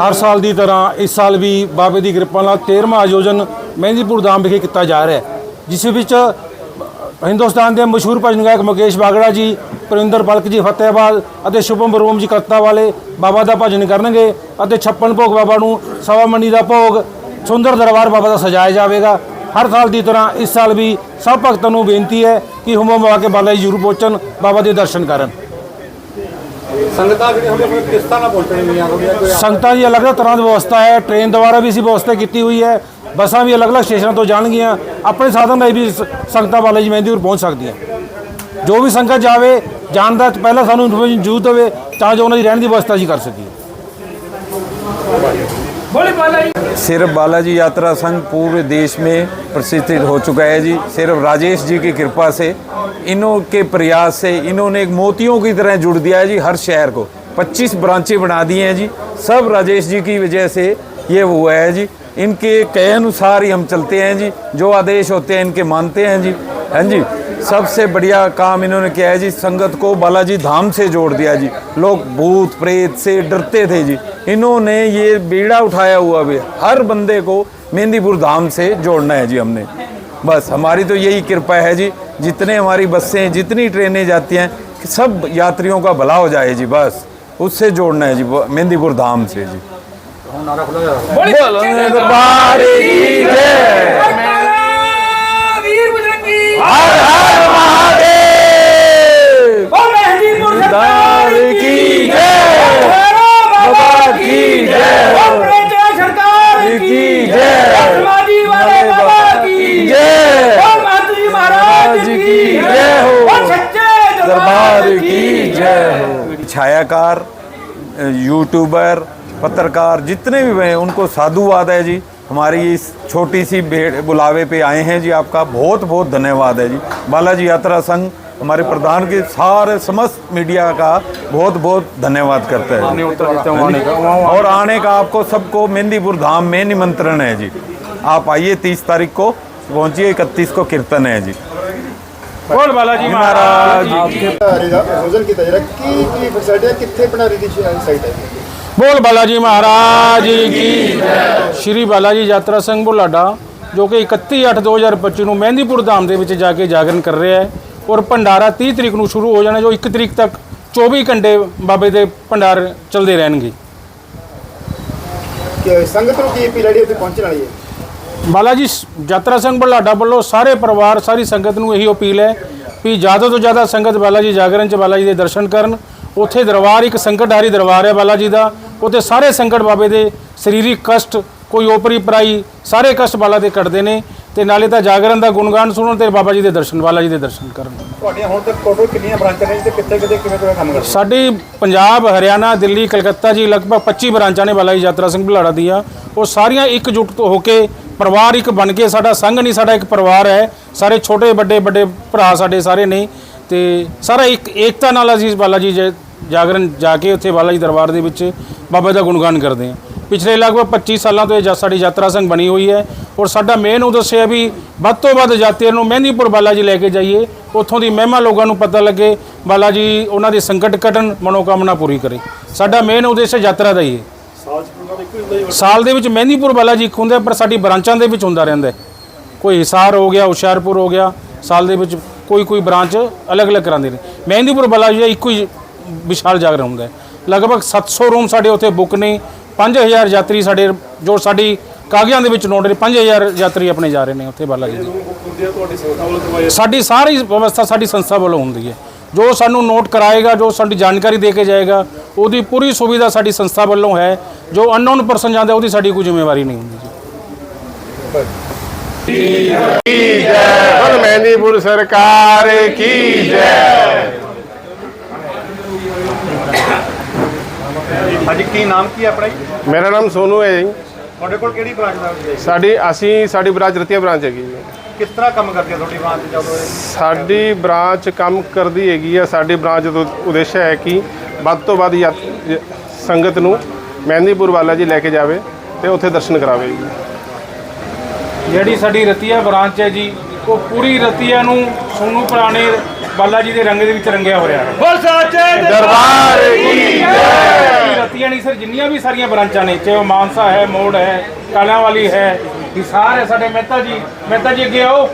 ਹਰ ਸਾਲ ਦੀ ਤਰ੍ਹਾਂ ਇਸ ਸਾਲ ਵੀ ਬਾਬੇ ਦੀ ਕਿਰਪਾ ਨਾਲ 13ਵਾਂ ਆਯੋਜਨ ਮਹਿੰਦੀਪੁਰ ਧਾਮ ਵਿਖੇ ਕੀਤਾ ਜਾ ਰਿਹਾ ਹੈ, ਜਿਸ ਵਿੱਚ ਹਿੰਦੁਸਤਾਨ ਦੇ ਮਸ਼ਹੂਰ ਭਜਨ ਗਾਇਕ ਮੁਕੇਸ਼ ਬਾਗੜਾ ਜੀ, ਪ੍ਰਿੰਦਰ ਬਲਕ ਜੀ ਫਤਿਹਾਬਾਦ ਅਤੇ ਸ਼ੁਭਮ ਰੋਮ ਜੀ ਕਰਤਾ ਵਾਲੇ ਬਾਬਾ ਦਾ ਭਜਨ ਕਰਨਗੇ ਅਤੇ ਛੱਪਨ ਭੋਗ ਬਾਬਾ ਨੂੰ ਸਵਾ ਮੰਡੀ ਦਾ ਭੋਗ, ਸੁੰਦਰ ਦਰਬਾਰ ਬਾਬਾ ਦਾ ਸਜਾਇਆ ਜਾਵੇਗਾ। ਹਰ ਸਾਲ ਦੀ ਤਰ੍ਹਾਂ ਇਸ ਸਾਲ ਵੀ ਸਭ ਭਗਤਾਂ ਨੂੰ ਬੇਨਤੀ ਹੈ ਕਿ ਹੁਮਮ ਆ ਕੇ ਬਾਲਾ ਜੀ ਜ਼ਰੂਰ ਪਹੁੰਚਣ, ਬਾਬਾ ਦੇ ਦਰਸ਼ਨ ਕਰਨ। ਸੰਗਤਾਂ ਜਿਹੜੀਆਂ ਹੁੰਦੀਆਂ ਫਿਰ ਕਿਸ ਤਰ੍ਹਾਂ ਨਾਲ ਪਹੁੰਚਣਗੀਆਂ ਤੁਹਾਡੀਆਂ ਕੋਈ ਸੰਗਤਾਂ ਦੀ ਅਲੱਗ-ਅਲੱਗ ਤਰ੍ਹਾਂ ਦੀ ਵਿਵਸਥਾ ਹੈ। ਟ੍ਰੇਨ ਦੁਆਰਾ ਵੀ ਅਸੀਂ ਵਿਵਸਥਾ ਕੀਤੀ ਹੋਈ ਹੈ। ਬੱਸਾਂ ਵੀ ਅਲੱਗ-ਅਲੱਗ ਸਟੇਸ਼ਨਾਂ ਤੋਂ ਜਾਣਗੀਆਂ। ਆਪਣੇ ਸਾਧਨ ਰਾਹੀਂ ਵੀ ਸ- ਸੰਗਤਾਂ ਬਾਲਾ ਜੀ ਮਹਿੰਦੀਪੁਰ ਪਹੁੰਚ ਸਕਦੀਆਂ। ਜੋ ਵੀ ਸੰਗਤ ਜਾਵੇ ਜਾਣ ਦਾ ਪਹਿਲਾਂ ਸਾਨੂੰ ਇਨਫੋਰਮੇਸ਼ਨ ਜ਼ਰੂਰ ਹੋਵੇ ਤਾਂ ਜੋ ਉਹਨਾਂ ਦੀ ਰਹਿਣ ਦੀ ਵਿਵਸਥਾ ਅਸੀਂ ਕਰ ਸਕੀਏ। सिर्फ बालाजी यात्रा संघ पूरे देश में प्रसिद्ध हो चुका है जी सिर्फ राजेश जी की कृपा से इन्हों के प्रयास से इन्होंने एक मोतियों की तरह जुड़ दिया है जी हर शहर को 25 ब्रांचें बना दी हैं जी सब राजेश जी की वजह से ये हुआ है जी इनके कहे अनुसार ही हम चलते हैं जी जो आदेश होते हैं इनके मानते हैं जी हाँ जी सबसे बढ़िया काम इन्होंने किया है जी संगत को बालाजी धाम से जोड़ दिया जी। लोग भूत प्रेत से डरते थे जी। इन्होंने ये बेड़ा उठाया हुआ भी हर बंदे को मेहंदीपुर धाम से जोड़ना है जी हमने। बस हमारी तो यही कृपा है जी जितने हमारी बसें जितनी ट्रेनें जाती हैं सब यात्रियों का भला हो जाए जी बस। उससे जोड़ना है जी मेहंदीपुर धाम से जी। ਬਜਰੰਗੀ हर हर महादेव ਓ ਮਹਿੰਦੀਪੁਰ सरदार की जय बाबा की जय ਆਪਰੇਟਰ ਸਰਕਾਰ की जय ਸਮਾਜੀ ਵਾਲੇ ਬਾਬਾ ਕੀ जय ਓ ਮਾਤਰੀ ਮਹਾਰਾਜ जी ਕੀ की जय हो ਓ ਸੱਚੇ दरबार की जय हो छायाकार यूट्यूबर पत्रकार जितने भी हैं उनको साधुवाद है जी हमारी इस छोटी सी भेड़ बुलावे पे आए हैं जी आपका बहुत बहुत धन्यवाद है जी बालाजी यात्रा संघ हमारे प्रधान के सारे समस्त मीडिया का बहुत बहुत धन्यवाद करते हैं और आने का आपको सबको मेहंदीपुर धाम में निमंत्रण है जी आप आइए तीस तारीख को पहुंचिए इकतीस को कीर्तन है जी बोल बालाजी महाराज आपके की कितने बना रही थी साइट है ਬੋਲ ਬਾਲਾ ਜੀ ਮਹਾਰਾਜ ਕੀ ਸ਼੍ਰੀ ਬਾਲਾ ਜੀ ਯਾਤਰਾ ਸੰਘ ਬੁਲਾਡਾ ਜੋ ਕਿ 31 8 2025 ਨੂੰ ਮਹਿੰਦੀਪੁਰ ਧਾਮ ਦੇ ਵਿੱਚ ਜਾ ਕੇ ਜਾਗਰਣ ਕਰ ਰਿਹਾ ਹੈ ਔਰ ਭੰਡਾਰਾ 30 ਤਰੀਕ ਨੂੰ ਸ਼ੁਰੂ ਹੋ ਜਾਣਾ ਜੋ 1 ਤਰੀਕ ਤੱਕ 24 ਘੰਟੇ ਬਾਬੇ ਦੇ ਭੰਡਾਰ ਚੱਲਦੇ ਰਹਿਣਗੇ। ਕਿ ਸੰਗਤ ਨੂੰ ਕੀ ਅਪੀਲ ਹੈ ਜਿਹੜੀ ਉੱਥੇ ਪਹੁੰਚਣ ਵਾਲੀ ਹੈ? ਬਾਲਾ ਜੀ ਯਾਤਰਾ ਸੰਘ ਬੁਲਾਡਾ ਵੱਲੋਂ ਸਾਰੇ ਪਰਿਵਾਰ ਸਾਰੀ ਸੰਗਤ ਨੂੰ ਇਹੀ ਅਪੀਲ ਹੈ ਵੀ ਜ਼ਿਆਦਾ ਤੋਂ ਜ਼ਿਆਦਾ ਸੰਗਤ ਬਾਲਾ ਜੀ ਜਾਗਰਣ ਚ ਬਾਲਾ ਜੀ ਦੇ ਦਰਸ਼ਨ ਕਰਨ। ਉੱਥੇ ਦਰਬਾਰ ਇੱਕ ਸੰਕਟਹਾਰੀ ਦਰਬਾਰ ਹੈ ਬਾਲਾ ਜੀ ਦਾ। ਉੱਥੇ ਸਾਰੇ ਸੰਕਟ ਬਾਬੇ ਦੇ ਸਰੀਰਕ ਕਸ਼ਟ ਕੋਈ ਓਪਰੀ ਪਰਾਈ ਸਾਰੇ ਕਸ਼ਟ ਬਾਲਾ ਦੇ ਕੱਟਦੇ ਨੇ ਤੇ ਨਾਲੇ ਤਾਂ ਜਾਗਰਣ ਦਾ ਗੁਣਗਾਨ ਸੁਣਨ ਤੇ ਬਾਬਾ ਜੀ ਦੇ ਦਰਸ਼ਨ ਬਾਲਾ ਜੀ ਦੇ ਦਰਸ਼ਨ ਕਰਨ। ਤੁਹਾਡੀਆਂ ਹੁਣ ਤੱਕ ਟੋਟਲ ਕਿੰਨੀਆਂ ਬ੍ਰਾਂਚਾਂ ਨੇ ਤੇ ਕਿੱਥੇ ਕਿੱਥੇ ਕਿਵੇਂ ਕਿਵੇਂ ਕੰਮ ਕਰਦੇ? ਸਾਡੀ ਪੰਜਾਬ ਹਰਿਆਣਾ ਦਿੱਲੀ ਕਲਕੱਤਾ ਜੀ ਲਗਭਗ 25 ਬ੍ਰਾਂਚਾਂ ਨੇ ਬਾਲਾ ਜੀ ਯਾਤਰਾ ਸਿੰਘ ਬੁਲਾੜਾ ਦੀਆਂ ਉਹ ਸਾਰੀਆਂ ਇਕਜੁੱਟ ਤੋਂ ਹੋ ਕੇ ਪਰਿਵਾਰ ਇੱਕ ਬਣ ਕੇ ਸਾਡਾ ਸੰਘ ਨਹੀਂ ਸਾਡਾ ਇੱਕ ਪਰਿਵਾਰ ਹੈ। ਸਾਰੇ ਛੋਟੇ ਵੱਡੇ ਵੱਡੇ ਭਰਾ ਸਾਡੇ ਸਾਰੇ ਨੇ ਤੇ ਸਾਰਾ ਇੱਕ ਏਕਤਾ ਨਾਲ ਅਸੀਂ ਬਾਲਾ ਜੀ ਜੈ- ਜਾਗਰਣ ਜਾ ਕੇ ਉੱਥੇ ਬਾਲਾ ਜੀ ਦਰਬਾਰ ਦੇ ਵਿੱਚ ਬਾਬਾ ਦਾ ਗੁਣਗਾਨ ਕਰਦੇ ਹਾਂ। ਪਿਛਲੇ ਲਗਭਗ 25 ਸਾਲਾਂ ਤੋਂ ਇਹ ਜਾ- ਸਾਡੀ ਯਾਤਰਾ ਸੰਘ ਬਣੀ ਹੋਈ ਹੈ ਔਰ ਸਾਡਾ ਮੇਨ ਉਦੇਸ਼ ਹੈ ਵੀ ਵੱਧ ਤੋਂ ਵੱਧ ਯਾਤਰੀਆਂ ਨੂੰ ਮਹਿੰਦੀਪੁਰ ਬਾਲਾ ਜੀ ਲੈ ਕੇ ਜਾਈਏ, ਉੱਥੋਂ ਦੀ ਮਹਿਮਾ ਲੋਕਾਂ ਨੂੰ ਪਤਾ ਲੱਗੇ, ਬਾਲਾ ਜੀ ਉਹਨਾਂ ਦੇ ਸੰਕਟ ਕਟਣ, ਮਨੋਕਾਮਨਾ ਪੂਰੀ ਕਰੇ। ਸਾਡਾ ਮੇਨ ਉਦੇਸ਼ ਹੈ ਯਾਤਰਾ ਦਾ ਹੀ ਹੈ ਸਾਲ ਦੇ ਵਿੱਚ ਮਹਿੰਦੀਪੁਰ ਬਾਲਾ ਜੀ ਇੱਕ ਹੁੰਦਾ ਪਰ ਸਾਡੀ ਬ੍ਰਾਂਚਾਂ ਦੇ ਵਿੱਚ ਹੁੰਦਾ ਰਹਿੰਦਾ ਕੋਈ ਹਿਸਾਰ ਹੋ ਗਿਆ, ਹੁਸ਼ਿਆਰਪੁਰ ਹੋ ਗਿਆ, ਸਾਲ ਦੇ ਵਿੱਚ ਕੋਈ ਕੋਈ ਬ੍ਰਾਂਚ ਅਲੱਗ-ਅਲੱਗ ਕਰਾਉਂਦੇ ਨੇ। ਮਹਿੰਦੀਪੁਰ ਬਾਲਾ ਜੀ ਦਾ ਇੱਕੋ ਹੀ ਵਿਸ਼ਾਲ ਜਾਗਰ ਹੁੰਦਾ ਹੈ। ਲਗਭਗ 700 ਰੂਮ ਸਾਡੇ ਉੱਥੇ ਬੁੱਕ ਨੇ 5000 ਯਾਤਰੀ ਸਾਡੇ, ਜੋ ਸਾਡੀ ਕਾਗਜ਼ਾਂ ਦੇ ਵਿੱਚ ਨੋਟ ਨੇ 5000 ਯਾਤਰੀ ਆਪਣੇ ਜਾ ਰਹੇ ਨੇ ਉੱਥੇ ਬਾਲਾ ਜੀ ਸਾਡੀ ਸਾਰੀ ਵਿਵਸਥਾ ਸਾਡੀ ਸੰਸਥਾ ਵੱਲੋਂ ਹੁੰਦੀ ਹੈ। ਜੋ ਸਾਨੂੰ ਨੋਟ ਕਰਾਏਗਾ, ਜੋ ਸਾਡੀ ਜਾਣਕਾਰੀ ਦੇ ਕੇ ਜਾਏਗਾ, ਉਹਦੀ ਪੂਰੀ ਸੁਵਿਧਾ ਸਾਡੀ ਸੰਸਥਾ ਵੱਲੋਂ ਹੈ। ਜੋ ਅਨਨੋਨ ਪਰਸਨ ਜਾਂਦਾ, ਉਹਦੀ ਸਾਡੀ ਕੋਈ ਜ਼ਿੰਮੇਵਾਰੀ ਨਹੀਂ ਹੁੰਦੀ ਜੀ। ਠੀਕ ਹੈ ਮਨੀਪੁਰ ਸਰਕਾਰ, ਕੀ ਜੈ? ਅੱਜ ਕੀ ਨਾਮ ਕੀ ਹੈ ਆਪਣਾ ਜੀ? ਮੇਰਾ ਨਾਮ ਸੋਨੂ ਹੈ ਜੀ। ਤੁਹਾਡੇ ਕੋਲ ਕਿਹੜੀ ਬ੍ਰਾਂਚ ਦਾ ਸਾਡੀ ਅਸੀਂ ਸਾਡੀ ਬ੍ਰਾਂਚ ਰਤੀਆ ਬ੍ਰਾਂਚ ਹੈਗੀ ਜੀ। ਕਿਸ ਤਰ੍ਹਾਂ ਕੰਮ ਕਰਦੀ ਹੈ ਤੁਹਾਡੀ ਬ੍ਰਾਂਚ ਜਦੋਂ ਸਾਡੀ ਬ੍ਰਾਂਚ ਕੰਮ ਕਰਦੀ ਹੈਗੀ ਆ। ਸਾਡੀ ਬ੍ਰਾਂਚ ਦਾ ਉਦੇਸ਼ ਹੈ ਕਿ ਵੱਧ ਤੋਂ ਵੱਧ ਯਾਤ- ਸੰਗਤ ਨੂੰ ਮਹਿੰਦੀਪੁਰ ਵਾਲਾ ਜੀ ਲੈ ਕੇ ਜਾਵੇ ਤੇ ਉੱਥੇ ਦਰਸ਼ਨ ਕਰਾਵੇ ਜੀ। ਜਿਹੜੀ ਸਾਡੀ ਰਤੀਆ ਬ੍ਰਾਂਚ ਹੈ ਜੀ ਉਹ ਪੂਰੀ ਰਤੀਆ ਨੂੰ ਸੋਨੂ ਪੁਰਾਣੇ ਬਾਲਾ ਜੀ ਦੇ ਰੰਗ ਦੇ ਵਿੱਚ ਰੰਗਿਆ ਹੋਇਆ ਹੈ। ਬੋਲ ਸੱਚੇ ਦਰਬਾਰ ਕੀ ਸਾਡੀ ਰਤੀਆ ਨਹੀਂ ਸਰ ਜਿੰਨੀਆਂ ਵੀ ਸਾਰੀਆਂ ਬ੍ਰਾਂਚਾਂ ਨੇ ਚਾਹੇ ਉਹ ਮਾਨਸਾ ਹੈ ਮੋੜ ਹੈ ਕਾਲਾਂ ਵਾਲੀ ਹੈ ਇਹ ਸਾਰੇ ਸਾਡੇ ਮਹਿਤਾ ਜੀ ਮਹਿਤਾ ਜੀ ਅੱਗੇ ਆਓ।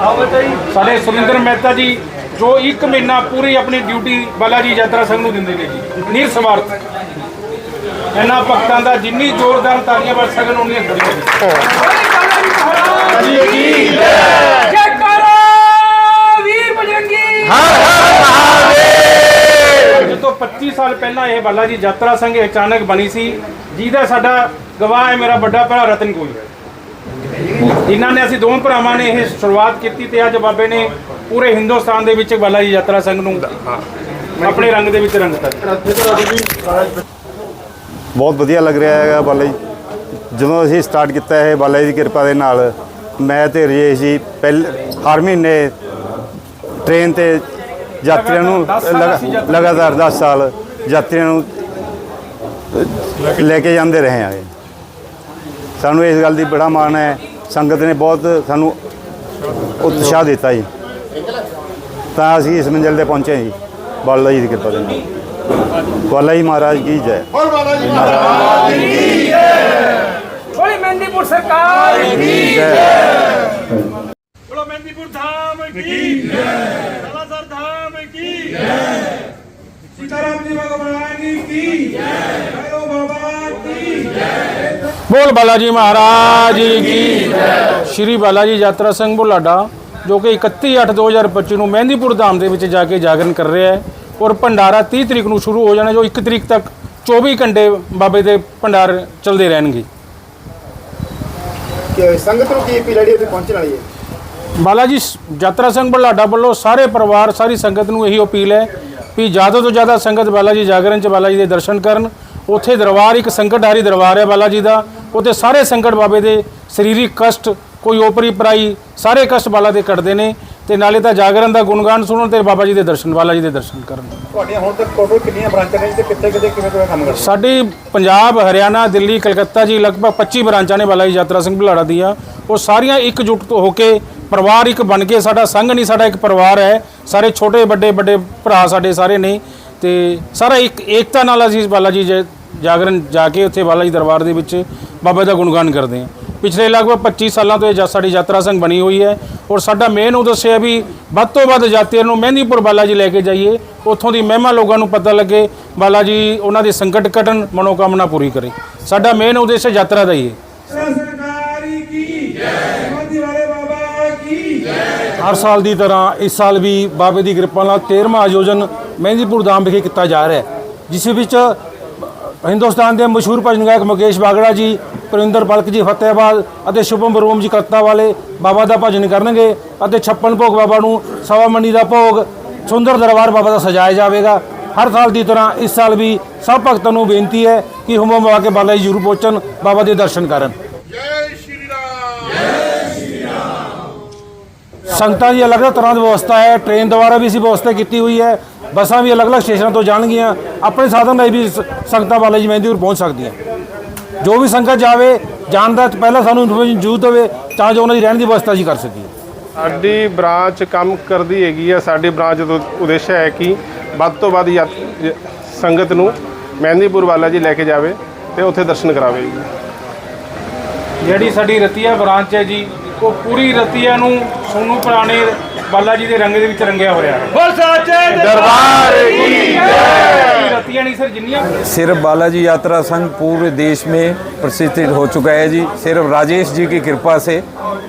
ਆਓ ਬਤਾ ਜੀ। ਸਾਡੇ ਸੁਰਿੰਦਰ ਮਹਿਤਾ ਜੀ ਜੋ ਇੱਕ ਮਹੀਨਾ ਪੂਰੀ ਆਪਣੀ ਡਿਊਟੀ ਬਾਲਾ ਜੀ ਯਾਤਰਾ ਸੰਘ ਨੂੰ ਦਿੰਦੇ ਨੇ ਜੀ ਨਿਰਸਵਾਰਥ ਇਹਨਾਂ ਭਗਤਾਂ ਦਾ ਜਿੰਨੀ ਜ਼ੋਰਦਾਰ ਤਾਲੀਆਂ ਵੱਜ ਸਕਣ ਜੀ ਜੀ। ਜੀ ਜੈਕਾਰਾ ਵੀਰ ਬਜਰੰਗੀ ਅੱਜ ਤੋਂ 25 ਸਾਲ ਪਹਿਲਾਂ ਇਹ ਬਾਲਾ ਜੀ ਯਾਤਰਾ ਸੰਘ ਅਚਾਨਕ ਬਣੀ ਸੀ ਜਿਹਦਾ ਸਾਡਾ ਗਵਾਹ ਹੈ ਮੇਰਾ ਵੱਡਾ ਭਰਾ ਰਤਨ ਕੋਈ ਜਿਨ੍ਹਾਂ ਨੇ ਅਸੀਂ ਦੋਵੇਂ ਭਰਾਵਾਂ ਨੇ ਇਹ ਸ਼ੁਰੂਆਤ ਕੀਤੀ ਤੇ ਅੱਜ ਬਾਬੇ ਨੇ ਪੂਰੇ ਹਿੰਦੁਸਤਾਨ ਦੇ ਵਿੱਚ ਬਾਲਾ ਜੀ ਯਾਤਰਾ ਸੰਘ ਨੂੰ ਆਪਣੇ ਰੰਗ ਦੇ ਵਿੱਚ ਰੰਗਤਾ ਬਹੁਤ ਵਧੀਆ ਲੱਗ ਰਿਹਾ ਹੈਗਾ ਬਾਲਾ ਜੀ। ਜਦੋਂ ਅਸੀਂ ਸਟਾਰਟ ਕੀਤਾ ਇਹ ਬਾਲਾ ਜੀ ਦੀ ਕਿਰਪਾ ਦੇ ਨਾਲ ਮੈਂ ਤੇ ਰਜੇਸ਼ ਜੀ ਪਹਿਲੇ ਹਰ ਮਹੀਨੇ ਟ੍ਰੇਨ ਤੇ ਯਾਤਰੀਆਂ ਨੂੰ ਲਗਾ- ਲਗਾਤਾਰ 10 ਸਾਲ ਯਾਤਰੀਆਂ ਨੂੰ ਲੈ ਕੇ ਜਾਂਦੇ ਰਹੇ ਆ ਸਾਨੂੰ ਇਸ ਗੱਲ ਦੀ ਬੜਾ ਮਾਣ ਹੈ। ਸੰਗਤ ਨੇ ਬਹੁਤ ਸਾਨੂੰ ਉਤਸ਼ਾਹ ਦਿੱਤਾ ਜੀ। ਤਾਂ ਅਸੀਂ ਇਸ ਮੰਜ਼ਿਲ ਤੇ ਪਹੁੰਚੇ ਜੀ। ਬਾਲਾ ਜੀ ਦੀ ਕਿਰਪਾ ਦੇ ਨਾਲ। ਬਾਲਾ ਜੀ ਮਹਾਰਾਜ ਕੀ ਜੈ। ਬੋਲੀ ਮੈਂਦੀਪੁਰ ਸਰਕਾਰ। ਜੈ। धाम की सालासर धाम की सीताराम जी भगवान की भैरव बाबा की ਬੋਲ ਬਾਲਾ ਜੀ ਮਹਾਰਾਜ ਕੀ ਸ਼੍ਰੀ ਬਾਲਾ ਜੀ ਯਾਤਰਾ ਸੰਘ ਬੁਲਾਡਾ ਜੋ ਕਿ 31 8 2025 ਨੂੰ ਮਹਿੰਦੀਪੁਰ ਧਾਮ ਦੇ ਵਿੱਚ ਜਾ ਕੇ ਜਾਗਰਣ ਕਰ ਰਿਹਾ ਹੈ ਔਰ ਭੰਡਾਰਾ 30 ਤਰੀਕ ਨੂੰ ਸ਼ੁਰੂ ਹੋ ਜਾਣਾ ਜੋ 1 ਤਰੀਕ ਤੱਕ 24 ਘੰਟੇ ਬਾਬੇ ਦੇ ਭੰਡਾਰ ਚੱਲਦੇ ਰਹਿਣਗੇ ਕਿ ਸੰਗਤ ਨੂੰ ਕੀ ਅਪੀਲ ਹੈ ਜਿਹੜੀ ਉੱਥੇ ਪਹੁੰਚਣ ਵਾਲੀ ਹੈ ਬਾਲਾ ਜੀ ਯਾਤਰਾ ਸੰਘ ਬੁਲਾਡਾ ਵੱਲੋਂ ਸਾਰੇ ਪਰਿਵਾਰ ਸਾਰੀ ਸੰਗਤ ਨੂੰ ਇਹੀ ਅਪੀਲ ਹੈ ਕਿ ਜ਼ਿਆਦਾ ਤੋਂ ਜ਼ਿਆਦਾ ਸੰਗਤ ਬਾਲਾ ਜੀ ਜਾਗਰਣ ਚ ਬਾਲਾ ਜੀ ਦੇ ਦਰਸ਼ਨ ਕਰਨ। ਉੱਥੇ ਦਰਬਾਰ ਇੱਕ ਸੰਕਟਹਾਰੀ ਦਰਬਾਰ ਹੈ ਬਾਲਾ ਜੀ ਦਾ। ਉੱਥੇ ਸਾਰੇ ਸੰਕਟ ਬਾਬੇ ਦੇ ਸਰੀਰਕ ਕਸ਼ਟ ਕੋਈ ਓਪਰੀ ਪਰਾਈ ਸਾਰੇ ਕਸ਼ਟ ਬਾਲਾ ਦੇ ਕੱਟਦੇ ਨੇ ਤੇ ਨਾਲੇ ਤਾਂ ਜਾਗਰਣ ਦਾ ਗੁਣਗਾਨ ਸੁਣਨ ਤੇ ਬਾਬਾ ਜੀ ਦੇ ਦਰਸ਼ਨ ਬਾਲਾ ਜੀ ਦੇ ਦਰਸ਼ਨ ਕਰਨ। ਤੁਹਾਡੀਆਂ ਹੁਣ ਤੱਕ ਟੋਟਲ ਕਿੰਨੀਆਂ ਬ੍ਰਾਂਚਾਂ ਨੇ ਤੇ ਕਿੱਥੇ ਕਿੱਥੇ ਕਿਵੇਂ ਕਿਵੇਂ ਕੰਮ ਕਰਦੇ? ਸਾਡੀ ਪੰਜਾਬ ਹਰਿਆਣਾ ਦਿੱਲੀ ਕਲਕੱਤਾ ਜੀ ਲਗਭਗ 25 ਬ੍ਰਾਂਚਾਂ ਨੇ ਬਾਲਾ ਜੀ ਯਾਤਰਾ ਸਿੰਘ ਬੁਲਾੜਾ ਦੀਆਂ। ਉਹ ਸਾਰੀਆਂ ਇਕਜੁੱਟ ਤੋਂ ਹੋ ਕੇ ਪਰਿਵਾਰ ਇੱਕ ਬਣ ਕੇ, ਸਾਡਾ ਸੰਘ ਨਹੀਂ, ਸਾਡਾ ਇੱਕ ਪਰਿਵਾਰ ਹੈ। ਸਾਰੇ ਛੋਟੇ, ਵੱਡੇ ਵੱਡੇ ਭਰਾ ਸਾਡੇ ਸਾਰੇ ਨੇ। ਤੇ ਸਾਰਾ ਇੱਕ ਏਕਤਾ ਨਾਲ ਅਸੀਂ ਬਾਲਾ ਜੀ ਜੈ- ਜਾਗਰਣ ਜਾ ਕੇ ਉੱਥੇ ਬਾਲਾ ਜੀ ਦਰਬਾਰ ਦੇ ਵਿੱਚ ਬਾਬਾ ਦਾ ਗੁਣਗਾਨ ਕਰਦੇ ਹਾਂ। ਪਿਛਲੇ ਲਗਭਗ 25 ਸਾਲਾਂ ਤੋਂ ਇਹ ਜਾ- ਸਾਡੀ ਯਾਤਰਾ ਸੰਘ ਬਣੀ ਹੋਈ ਹੈ। ਔਰ ਸਾਡਾ ਮੇਨ ਉਦੇਸ਼ ਹੈ ਵੀ ਵੱਧ ਤੋਂ ਵੱਧ ਯਾਤਰੀਆਂ ਨੂੰ ਮਹਿੰਦੀਪੁਰ ਬਾਲਾ ਜੀ ਲੈ ਕੇ ਜਾਈਏ। ਉੱਥੋਂ ਦੀ ਮਹਿਮਾ ਲੋਕਾਂ ਨੂੰ ਪਤਾ ਲੱਗੇ ਬਾਲਾ ਜੀ ਉਹਨਾਂ ਦੇ ਸੰਕਟ ਕਟਣ ਮਨੋਕਾਮਨਾ ਪੂਰੀ ਕਰੇ। ਸਾਡਾ ਮੇਨ ਉਦੇਸ਼ ਹੈ ਯਾਤਰਾ ਦਾ ਹੀ ਹੈ। ਹਰ ਸਾਲ ਦੀ ਤਰ੍ਹਾਂ ਇਸ ਸਾਲ ਵੀ ਬਾਬੇ ਦੀ ਕਿਰਪਾ ਨਾਲ 13ਵਾਂ ਆਯੋਜਨ ਮਹਿੰਦੀਪੁਰ ਧਾਮ ਵਿਖੇ ਕੀਤਾ ਜਾ ਰਿਹਾ ਹੈ, ਜਿਸ ਵਿੱਚ ਹਿੰਦੁਸਤਾਨ ਦੇ ਮਸ਼ਹੂਰ ਭਜਨ ਗਾਇਕ ਮੁਕੇਸ਼ ਬਾਗੜਾ ਜੀ, ਪ੍ਰਿੰਦਰ ਪਲਕ ਜੀ ਫਤਿਹਾਬਾਦ ਅਤੇ ਸ਼ੁਭਮ ਬਰੋਮ ਜੀ ਕਰਤਾ ਵਾਲੇ ਬਾਬਾ ਦਾ ਭਜਨ ਕਰਨਗੇ ਅਤੇ ਛੱਪਨ ਭੋਗ ਬਾਬਾ ਨੂੰ ਸਵਾ ਮੰਡੀ ਦਾ ਭੋਗ, ਸੁੰਦਰ ਦਰਬਾਰ ਬਾਬਾ ਦਾ ਸਜਾਇਆ ਜਾਵੇਗਾ। ਹਰ ਸਾਲ ਦੀ ਤਰ੍ਹਾਂ ਇਸ ਸਾਲ ਵੀ ਸਭ ਭਗਤਾਂ ਨੂੰ ਬੇਨਤੀ ਹੈ ਕਿ ਹੁਮਮ ਆ ਕੇ ਬਾਲਾ ਜੀ ਜ਼ਰੂਰ ਪਹੁੰਚਣ, ਬਾਬਾ ਦੇ ਦਰਸ਼ਨ ਕਰਨ। ਸੰਗਤਾਂ ਦੀ ਅਲੱਗ-ਅਲੱਗ ਤਰ੍ਹਾਂ ਦੀ ਵਿਵਸਥਾ ਹੈ ਟ੍ਰੇਨ ਦੁਆਰਾ ਵੀ ਅਸੀਂ ਵਿਵਸਥਾ ਕੀਤੀ ਹੋਈ ਹੈ ਬੱਸਾਂ ਵੀ ਅਲੱਗ-ਅਲੱਗ ਸਟੇਸ਼ਨਾਂ ਤੋਂ ਜਾਣਗੀਆਂ ਆਪਣੇ ਸਾਧਨ ਨਾਲ ਵੀ ਸ- ਸੰਗਤਾਂ ਬਾਲਾ ਜੀ ਮਹਿੰਦੀਪੁਰ ਪਹੁੰਚ ਸਕਦੀਆਂ। ਜੋ ਵੀ ਸੰਗਤ ਜਾਵੇ ਜਾਣ ਦਾ ਪਹਿਲਾਂ ਸਾਨੂੰ ਇਨਫੋਰਮੇਸ਼ਨ ਜ਼ਰੂਰ ਦੇਵੇ ਤਾਂ ਜੋ ਉਹਨਾਂ ਦੀ ਰਹਿਣ ਦੀ ਵਿਵਸਥਾ ਅਸੀਂ ਕਰ ਸਕੀਏ। ਸਾਡੀ ਬ੍ਰਾਂਚ ਕੰਮ ਕਰਦੀ ਹੈਗੀ ਆ ਸਾਡੀ ਬ੍ਰਾਂਚ ਦਾ ਉਦੇਸ਼ ਹੈ ਕਿ ਵੱਧ ਤੋਂ ਵੱਧ ਯਾਤ- ਸੰਗਤ ਨੂੰ ਮਹਿੰਦੀਪੁਰ ਵਾਲਾ ਜੀ ਲੈ ਕੇ ਜਾਵੇ ਤੇ ਉੱਥੇ ਦਰਸ਼ਨ ਕਰਾਵੇ। ਜੀ ਜਿਹੜੀ ਸਾਡੀ ਰਤੀਆ ਬ੍ਰਾਂਚ ਹੈ ਜੀ ਉਹ ਪੂਰੀ ਰਤੀਆ ਨੂੰ ਸੋਨੂ ਪੁਰਾਣੇ ਬਾਲਾ ਜੀ ਦੇ ਰੰਗ ਦੇ ਵਿੱਚ ਰੰਗਿਆ ਹੋਇਆ ਹੈ ਬੋਲ ਸੱਚੇ ਦਰਬਾਰ ਕੀ ਸਾਡੀ ਰਤੀਆ ਨਹੀਂ ਸਰ ਜਿੰਨੀਆਂ सिर्फ बालाजी यात्रा संघ पूरे देश में प्रसिद्ध हो चुका है जी सिर्फ राजेश जी की कृपा से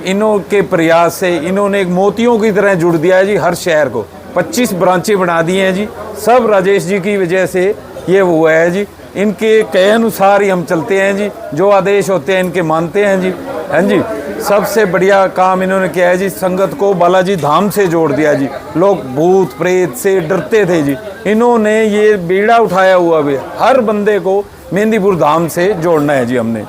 इन्हों के प्रयास से इन्होंने एक मोतियों की तरह जुड़ दिया है जी हर शहर को 25 ब्रांचें बना दी हैं जी सब राजेश जी की वजह से ये हुआ है जी इनके कहे अनुसार ही हम चलते हैं जी जो आदेश होते हैं इनके मानते हैं जी हैं जी सबसे बढ़िया काम इन्होंने किया है जी संगत को बालाजी धाम से जोड़ दिया जी लोग भूत प्रेत से डरते थे जी इन्होंने ये बीड़ा उठाया हुआ भी है। हर बंदे को मेहंदीपुर धाम से जोड़ना है जी हमने